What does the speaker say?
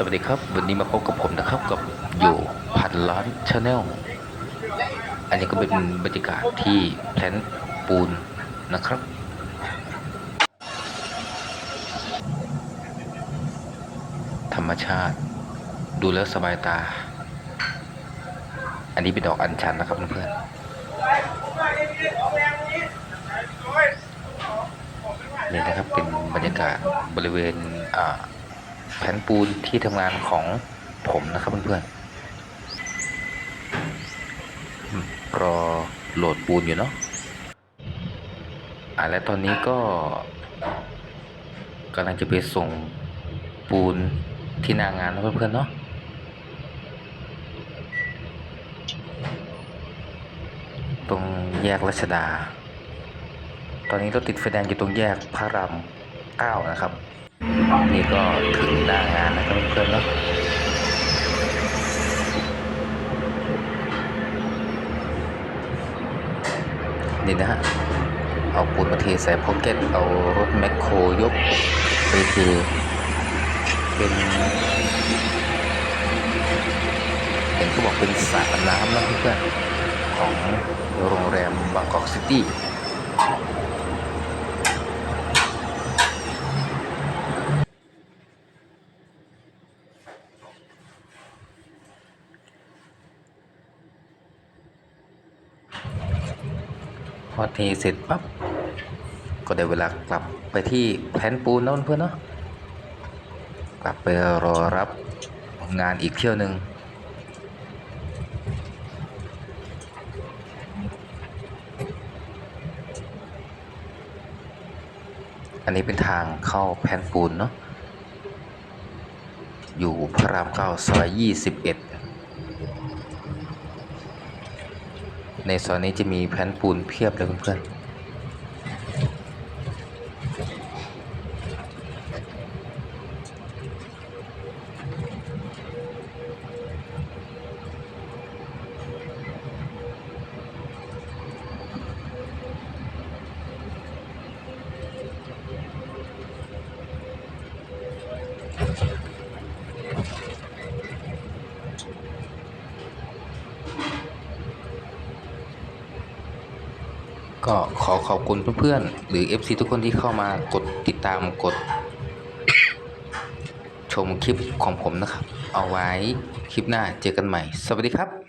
สวัสดีครับ วันนี้มาพบกับผมนะครับกับอยู่พันล้านชาแนลอันนี้ก็เป็นบรรยากาศที่แพลนปูนนะครับ ธรรมชาติ ดูแล้วสบายตา อันนี้เป็นดอกอัญชันนะครับเพื่อนนี่นะครับเป็นบรรยากาศบริเวณอ่า แผ่นปูนที่ทำงานของผมนะครับเพื่อนๆรอโหลดปูนอยู่เนาะอ่าและตอนนี้ก็กำลังจะไปส่งปูนที่หนางานนะเพื่อนๆเนาะตรงแยกรัชดา ตอนนี้รถติดไฟแดงอยู่ตรงแยกพระรามเก้านะครับ นี่ก็ถึงหน้างานนะครับเพื่อนๆเนาะนี่นะฮะ เอาปูนมาเทใส่พ็อกเก็ต เอารถแมคโครยกไปคือเป็นเห็นเขาบอกเป็นสระน้ำนะเพื่อนๆของโรงแรมบางกอกซิตี้ พอเทเสร็จปั๊บก็ได้เวลากลับไปที่แผ่นปูนเนอะเพื่อนเนาะกลับไปรอรับงานอีกเที่ยวหนึ่งอันนี้เป็นทางเข้าแผ่นปูนเนาะอยู่พระรามเก้าซอยยี่สิบเอ็ด ในซอยนี้จะมีแผ่นปูนเพียบเลยเพื่อน ก็ขอขอบคุณเพื่อนๆหรือ FC ทุกคนที่เข้ามากดติดตามกด ชมคลิปของผมนะครับ เอาไว้คลิปหน้าเจอกันใหม่ สวัสดีครับ